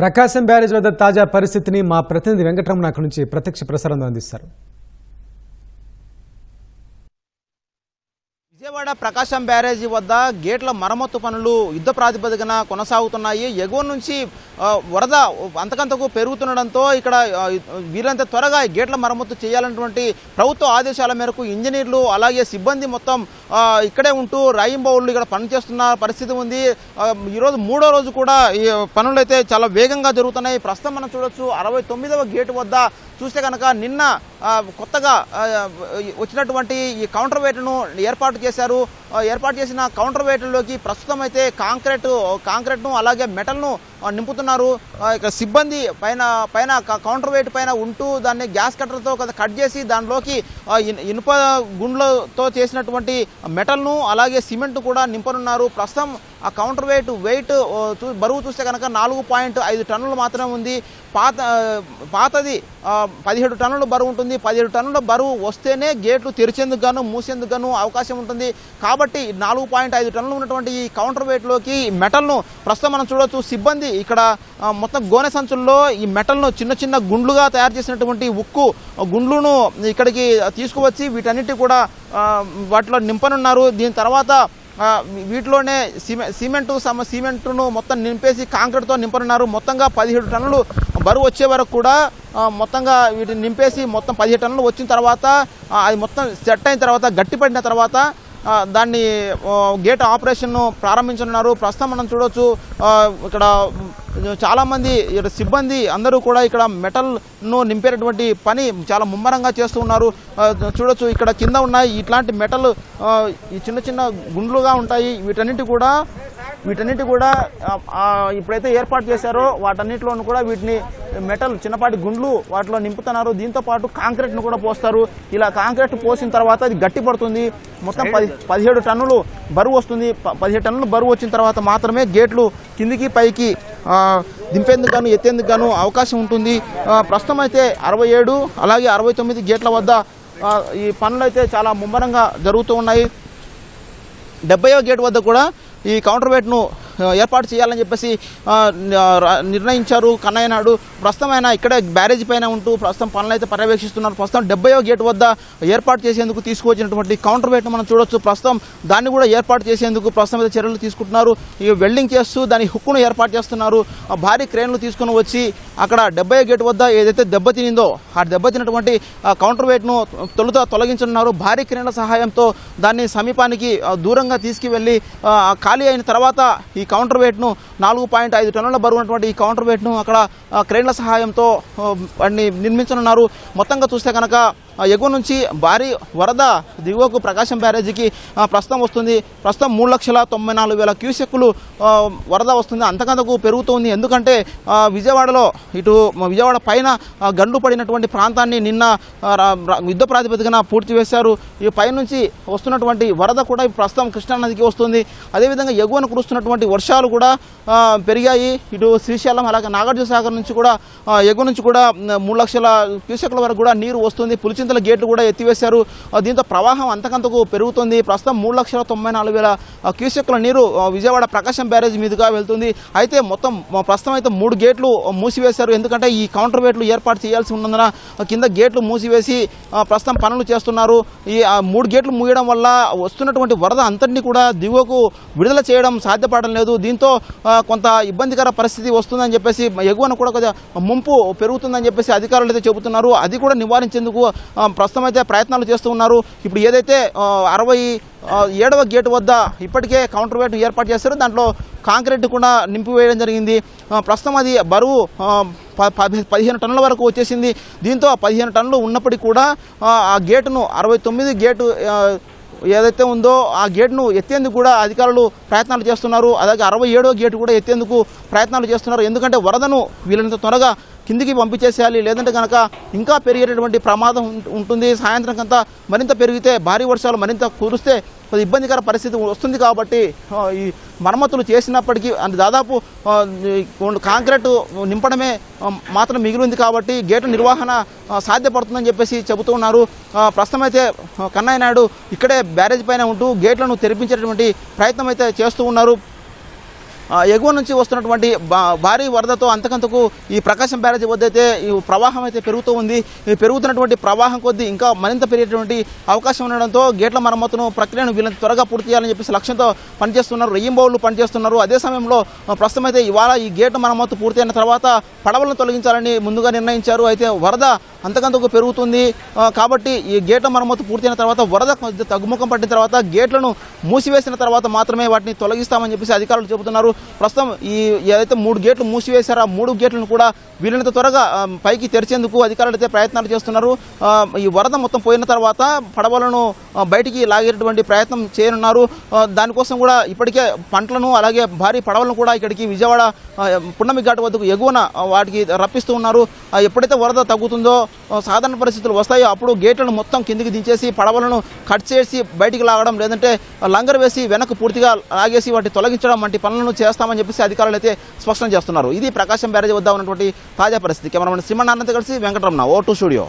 ప్రకాశం barrage వద్ద తాజా పరిస్థితిని మా ప్రతినిధి వెంకటరమణ అక్కడి నుంచి ప్రత్యక్ష ప్రసారం అందిస్తారు. విజయవాడ ప్రకాశం బ్యారేజీ వద్ద గేట్ల మరమ్మతు పనులు యుద్ధ ప్రాతిపదికన కొనసాగుతున్నాయి. ఎగువ నుంచి వరద అంతకంతకు పెరుగుతుండడంతో ఇక్కడ వీలంత త్వరగా గేట్ల మరమ్మతు చేయాలన్నటువంటి ప్రభుత్వ ఆదేశాల మేరకు ఇంజనీర్లు అలాగే సిబ్బంది మొత్తం ఇక్కడే ఉంటూ రాయింబౌళ్ళు ఇక్కడ పనిచేస్తున్న పరిస్థితి ఉంది. ఈరోజు మూడో రోజు కూడా ఈ పనులు అయితే చాలా వేగంగా జరుగుతున్నాయి. ప్రస్తుతం మనం చూడొచ్చు అరవై తొమ్మిదవ గేటు వద్ద చూస్తే కనుక నిన్న కొత్తగా వచ్చినటువంటి ఈ కౌంటర్ వెయిట్ను ఏర్పాటు చేశారు. ఏర్పాటు చేసిన కౌంటర్ వెయిట్లోకి ప్రస్తుతం అయితే కాంక్రీట్ కాంక్రీట్ను అలాగే మెటల్ను నింపుతున్నారు. ఇక్కడ సిబ్బంది పైన పైన క- కౌంటర్ వెయిట్ పైన ఉంటూ దాన్ని గ్యాస్ కట్టర్తో కట్ చేసి దానిలోకి ఇనుప గుండ్లతో చేసినటువంటి మెటల్ను అలాగే సిమెంట్ కూడా నింపనున్నారు. ప్రస్తుతం ఆ కౌంటర్ వెయిట్ వెయిట్ బరువు చూస్తే కనుక నాలుగు పాయింట్ ఐదు టన్నులు మాత్రమే ఉంది. పాత పాతది పదిహేడు టన్నుల బరువు ఉంటుంది. పదిహేడు టన్నుల బరువు వస్తేనే గేట్లు తెరిచేందుకు గాను మూసేందుకు గాను అవకాశం ఉంటుంది. కాబట్టి నాలుగు పాయింట్ ఐదు టన్నులు ఉన్నటువంటి ఈ కౌంటర్ వెయిట్లోకి మెటల్ను ప్రస్తుతం మనం చూడవచ్చు సిబ్బంది ఇక్కడ మొత్తం గోనె సంచుల్లో ఈ మెటల్ను చిన్న చిన్న గుండ్లుగా తయారు చేసినటువంటి ఉక్కు గుండ్లును ఇక్కడికి తీసుకువచ్చి వీటన్నిటి కూడా వాటిలో నింపనున్నారు. దీని తర్వాత వీటిలోనే సిమె సిమెంటు సమ సిమెంటును మొత్తం నింపేసి కాంక్రీట్తో నింపనున్నారు. మొత్తంగా పదిహేడు టన్నులు బరువు వచ్చే వరకు కూడా మొత్తంగా వీటిని నింపేసి మొత్తం పదిహేడు టన్నులు వచ్చిన తర్వాత అది మొత్తం సెట్ అయిన తర్వాత గట్టిపడిన తర్వాత దాన్ని గేట్ ఆపరేషన్ను ప్రారంభించనున్నారు. ప్రస్తుతం మనం చూడొచ్చు ఇక్కడ చాలామంది ఇక్కడ సిబ్బంది అందరూ కూడా ఇక్కడ మెటల్ను నింపేటటువంటి పని చాలా ముమ్మరంగా చేస్తూ ఉన్నారు. చూడొచ్చు ఇక్కడ కింద ఉన్నాయి. ఇట్లాంటి మెటల్ ఈ చిన్న చిన్న గుండ్లుగా ఉంటాయి. వీటన్నిటి కూడా వీటన్నిటి కూడా ఇప్పుడైతే ఏర్పాటు చేశారో వాటన్నిటిలోనూ కూడా వీటిని మెటల్ చిన్నపాటి గుండ్లు వాటిలో నింపుతున్నారు. దీంతో పాటు కాంక్రీట్ను కూడా పోస్తారు. ఇలా కాంక్రీట్ పోసిన తర్వాత అది గట్టి పడుతుంది. మొత్తం పది పదిహేడు టన్నులు బరువు వస్తుంది. పదిహేడు టన్నులు బరువు వచ్చిన తర్వాత మాత్రమే గేట్లు కిందికి పైకి దింపేందుకు గాను ఎత్తేందుకు గాను అవకాశం ఉంటుంది. ప్రస్తుతం అయితే అరవై ఏడు అలాగే అరవై తొమ్మిది గేట్ల వద్ద ఈ పనులు అయితే చాలా ముమ్మరంగా జరుగుతూ ఉన్నాయి. డెబ్బైవ గేట్ వద్ద కూడా ఈ కౌంటర్ వెయిట్ను ఏర్పాటు చేయాలని చెప్పేసి నిర్ణయించారు కన్నయ్య నాయుడు ప్రస్తుతం ఆయన ఇక్కడే బ్యారేజ్ పైన ఉంటూ ప్రస్తుతం పనులు అయితే పర్యవేక్షిస్తున్నారు. ప్రస్తుతం డెబ్బై గేట్ వద్ద ఏర్పాటు చేసేందుకు తీసుకువచ్చినటువంటి కౌంటర్ వెయిట్ను మనం చూడొచ్చు. ప్రస్తుతం దాన్ని కూడా ఏర్పాటు చేసేందుకు ప్రస్తుతం అయితే చర్యలు తీసుకుంటున్నారు. ఈ వెల్డింగ్ చేస్తూ దాని హుక్కును ఏర్పాటు చేస్తున్నారు. భారీ క్రేన్లు తీసుకుని వచ్చి అక్కడ డెబ్బై గేట్ వద్ద ఏదైతే దెబ్బతినిందో ఆ దెబ్బతినటువంటి కౌంటర్ వెయిట్ను తొలుత తొలగించనున్నారు. భారీ క్రేన్ల సహాయంతో దాన్ని సమీపానికి దూరంగా తీసుకువెళ్ళి ఖాళీ అయిన తర్వాత ఈ కౌంటర్ వెయిట్ను నాలుగు పాయింట్ ఐదు టన్నుల బరువు ఉన్నటువంటి ఈ కౌంటర్ వెయిట్ను అక్కడ క్రేన్ల సహాయంతో ఆ, వాటిని నిర్మించనున్నారు. మొత్తంగా చూస్తే కనుక ఎగువ నుంచి భారీ వరద దిగువకు ప్రకాశం బ్యారేజీకి ప్రస్తుతం వస్తుంది. ప్రస్తుతం మూడు లక్షల తొంభై నాలుగు వేల క్యూసెక్కులు వరద వస్తుంది. అంతకంతకు పెరుగుతుంది. ఎందుకంటే విజయవాడలో ఇటు విజయవాడ పైన గండు గండ్లు పడినటువంటి ప్రాంతాన్ని నిన్న యుద్ధ ప్రాతిపదికన పూర్తి చేశారు ఈ పైనుంచి వస్తున్నటువంటి వరద కూడా ప్రస్తుతం కృష్ణానదికి వస్తుంది. అదేవిధంగా ఎగువన కురుస్తున్నటువంటి వర్షాలు కూడా పెరిగాయి. ఇటు శ్రీశైలం అలాగే నాగార్జున సాగర్ నుంచి కూడా ఎగువ నుంచి కూడా మూడు లక్షల క్యూసెక్ల వరకు కూడా నీరు వస్తుంది. పులిచి పులిచింతల గేట్లు కూడా ఎత్తివేశారు. దీంతో ప్రవాహం అంతకంతకు పెరుగుతుంది. ప్రస్తుతం మూడు లక్షల తొంభై నాలుగు వేల క్యూసెక్ల నీరు విజయవాడ ప్రకాశం బ్యారేజ్ మీదుగా వెళ్తుంది. అయితే మొత్తం ప్రస్తుతం అయితే మూడు గేట్లు మూసివేశారు. ఎందుకంటే ఈ కౌంటర్ వేట్లు ఏర్పాటు చేయాల్సి ఉన్నందున కింద గేట్లు మూసివేసి ప్రస్తుతం పనులు చేస్తున్నారు. ఈ ఆ, మూడు గేట్లు మూయడం వల్ల వస్తున్నటువంటి వరద అంతటినీ కూడా దిగువకు విడుదల చేయడం సాధ్యపడడం లేదు. దీంతో కొంత ఇబ్బందికర పరిస్థితి వస్తుందని చెప్పేసి ఎగువన కూడా కొంచెం ముంపు పెరుగుతుందని చెప్పేసి అధికారులు అయితే చెబుతున్నారు. అది కూడా నివారించేందుకు ప్రస్తుతం అయితే ప్రయత్నాలు చేస్తూ ఉన్నారు. ఇప్పుడు ఏదైతే అరవై ఏడవ గేటు వద్ద ఇప్పటికే కౌంటర్ వెయిట్ ఏర్పాటు చేశారు. దాంట్లో కాంక్రీట్ కూడా నింపివేయడం జరిగింది. ప్రస్తుతం అది బరువు పది- పదిహేను టన్నుల వరకు వచ్చేసింది. దీంతో పదిహేను టన్నులు ఉన్నప్పటికీ కూడా ఆ, గేటును అరవై తొమ్మిది గేటు ఏదైతే ఉందో ఆ గేట్ను ఎత్తేందుకు కూడా అధికారులు ప్రయత్నాలు చేస్తున్నారు. అలాగే అరవై ఏడో గేటు కూడా ఎత్తేందుకు ప్రయత్నాలు చేస్తున్నారు. ఎందుకంటే వరదను వీలైనంత త్వరగా కిందికి పంపించేసేయాలి. లేదంటే కనుక ఇంకా పెరిగేటటువంటి ప్రమాదం ఉంటుంది. సాయంత్రం కంతా మరింత పెరిగితే భారీ వర్షాలు మరింత కురిస్తే కొద్ది ఇబ్బందికర పరిస్థితి వస్తుంది కాబట్టి ఈ మరమ్మతులు చేసినప్పటికీ అంటే దాదాపు కాంక్రీట్ నింపడమే మాత్రం మిగిలింది కాబట్టి గేటు నిర్వహణ సాధ్యపడుతుందని చెప్పేసి చెబుతూ ఉన్నారు. ప్రస్తుతమైతే ప్రస్తుతం అయితే కన్నయ్య నాయుడు ఇక్కడే బ్యారేజ్ పైన ఉంటూ గేట్లను తెరిపించేటువంటి ప్రయత్నం అయితే చేస్తూ ఉన్నారు. ఎగువ నుంచి వస్తున్నటువంటి భా- భారీ వరదతో అంతకంతకు ఈ ప్రకాశం బ్యారేజీ వద్ద అయితే ఈ ప్రవాహం అయితే పెరుగుతూ ఉంది. ఈ పెరుగుతున్నటువంటి ప్రవాహం కొద్దీ ఇంకా మరింత పెరిగేటువంటి అవకాశం ఉండడంతో గేట్ల మరమ్మతును ప్రక్రియను వీళ్ళని త్వరగా పూర్తి చేయాలని చెప్పేసి లక్ష్యంతో పనిచేస్తున్నారు. రెయ్యింబౌళ్ళు పనిచేస్తున్నారు. అదే సమయంలో ప్రస్తుతం అయితే ఇవాళ ఈ గేట్ల మరమ్మతు పూర్తయిన తర్వాత పడవలను తొలగించాలని ముందుగా నిర్ణయించారు. అయితే వరద అంతకంతకు పెరుగుతుంది. కాబట్టి ఈ గేట్ల మరమ్మతు పూర్తయిన తర్వాత వరద తగ్గుముఖం పట్టిన తర్వాత గేట్లను మూసివేసిన తర్వాత మాత్రమే వాటిని తొలగిస్తామని చెప్పేసి అధికారులు చెబుతున్నారు. ప్రస్తుతం ఈ ఏదైతే మూడు గేట్లు మూసివేశారో ఆ మూడు గేట్లను కూడా వీలైనంత త్వరగా పైకి తెరిచేందుకు అధికారులు అయితే ప్రయత్నాలు చేస్తున్నారు. ఈ వరద మొత్తం పోయిన తర్వాత పడవలను బయటికి లాగేటటువంటి ప్రయత్నం చేయనున్నారు. దానికోసం కూడా ఇప్పటికే పంటలను అలాగే భారీ పడవలను కూడా ఇక్కడికి విజయవాడ పున్నమి ఘాట్ వద్దకు ఎగువన వాటికి రప్పిస్తూ ఉన్నారు. ఎప్పుడైతే వరద తగ్గుతుందో సాధారణ పరిస్థితులు వస్తాయో అప్పుడు గేట్లను మొత్తం కిందికి దించేసి పడవలను కట్ చేసి బయటికి లాగడం లేదంటే లంగర్ వేసి వెనక్కు పూర్తిగా లాగేసి వాటిని తొలగించడం వంటి పనులను చేస్తామని చెప్పేసి అధికారులు అయితే స్పష్టం చేస్తున్నారు. ఇది ప్రకాశం బ్యారేజ్ వద్ద ఉన్నటువంటి తాజా పరిస్థితి. కెమెరామెన్ శ్రీమన్నారాయణతో కలిసి వెంకటరమణ ఓ టూ స్టూడియో.